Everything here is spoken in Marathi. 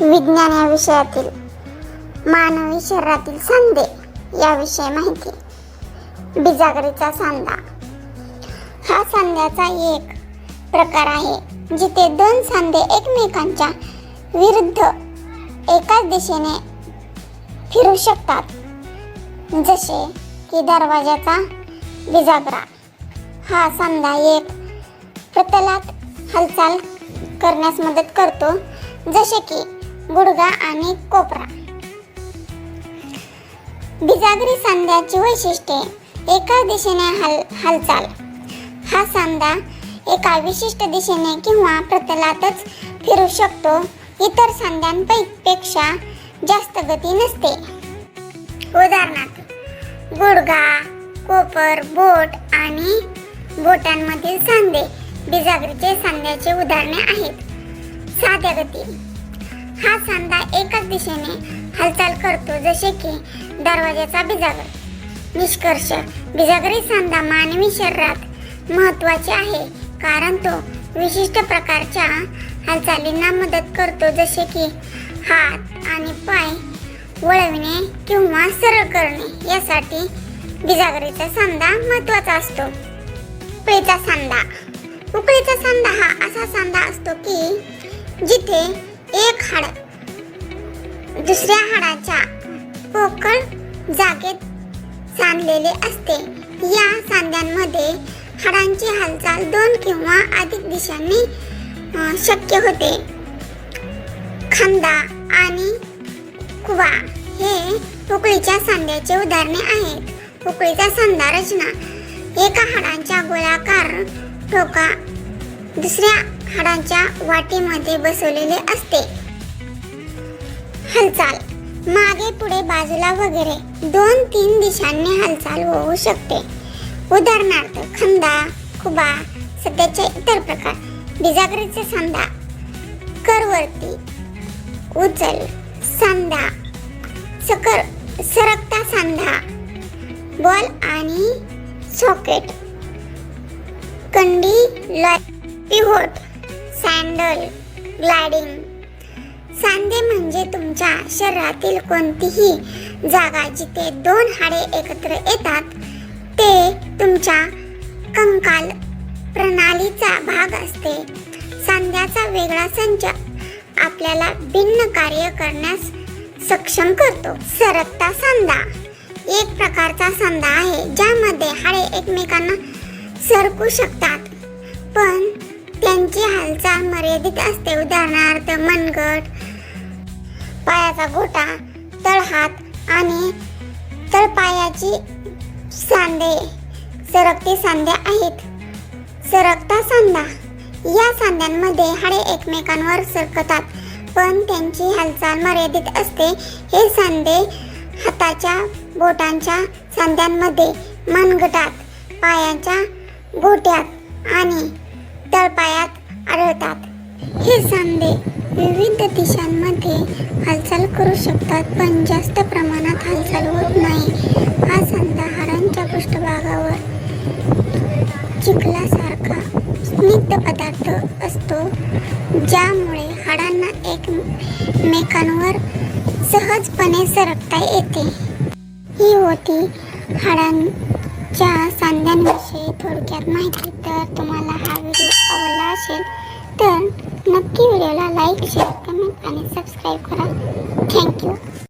विज्ञान या विषयातील मानवी शरीरातील सांधे याविषयी माहिती. बिजागरीचा सांधा. हा सांध्याचा एक प्रकार आहे जिथे दोन सांधे एकमेकांच्या विरुद्ध एकाच दिशेने फिरू शकतात. जसे की दरवाजाचा बिजागरा. हा सांधा एक प्रतलात हालचाल करण्यास मदत करतो जसे की गुडघा आणि कोपरा. बिजागरी सांध्याची वैशिष्ट्ये. एका दिशेने हाल हालचाल. हा सांधा एका विशिष्ट दिशेने किंवा प्रतलातच फिरू शकतो. इतर सांध्यांपेक्षा जास्त गती नसते. उदाहरणार्थ गुडघा कोपर बोट आणि बोटांमधील सांधे. बिजागरीचे सांध्याचे उदाहरणे आहेत. साध्या गती हा सांधा एकाच दिशेने हालचाल करतो जसे की दरवाजाचा बिजागर. निष्कर्ष. बिजागरी सांधा मानवी शरीरात महत्त्वाचे आहे कारण तो विशिष्ट प्रकारच्या हालचालींना मदत करतो जसे की हात आणि पाय वळविणे किंवा सरळ करणे. यासाठी बिजागरीचा सांधा महत्त्वाचा असतो. उकळीचा सांधा. उकळीचा सांधा हा असा सांधा असतो की जिथे एक हाड. दुसऱ्या हाडाच्या पोकळ जागेत सांधलेले असते. या सांध्यांमध्ये हाडांची हालचाल दोन किंवा अधिक दिशांनी शक्य होते. खांदा आणि कुवा हे पोकळीच्या सांध्याचे उदाहरणे आहेत. पोकळीचा सांधा रचना एका हाडांच्या गोलाकार टोका दुसऱ्या हाडांच्या वाटीमध्ये बसवलेले असते. हालचाल. मागे पुढे बाजूला वगैरे दोन तीन दिशांनी हालचाल होऊ शकते. उदाहरणार्थ खंदा खुबा सध्याचे इतर प्रकार बिजागरीचे सांधा करवरती उचल सांधा सकर सरकता सांधा बॉल आणि socket condyloid pivot saddle gliding सांधे म्हणजे तुमच्या शरीरातील कोणतीही जागा जिथे दोन हाडे एकत्र येतात ते तुमच्या कंकाल प्रणालीचा भाग असते. सांध्याचा वेगळा संच आपल्याला भिन्न कार्य करण्यास सक्षम करतो. सरकता सांधा. एक प्रकारचा सांधा आहे ज्यामध्ये हाडे एकमेकांना सरकू शकतात. पण त्यांची हालचाल मर्यादित असते. उदाहरणार्थ मनगट पायाचा गोटा तळहात आणि तळपायाची सांधे सरकते सांधे आहेत. सरकता सांधा. या सांध्यांमध्ये हाडे एकमेकांवर सरकतात पण त्यांची हालचाल मर्यादित असते. हे सांधे हाताच्या बोटांच्या सांध्यांमध्ये मनगटात पायाच्या गोट्यात आणि तळपायात आढळतात हे सांधे विविध दिशांमध्ये हालचाल करू शकतात पण जास्त प्रमाणात हालचाल होत नाही. हा सांधा हाडांच्या पृष्ठभागावर चिखलासारखा स्निग्ध पदार्थ असतो ज्यामुळे हाडांना एकमेकांवर सहजपणे सरकता येते. ही होती हाडांच्या सांध्यांविषयी थोडक्यात माहिती. तर तुम्हाला असेल तर नक्की व्हिडिओला लाईक शेअर कमेंट आणि सबस्क्राईब करा. Thank you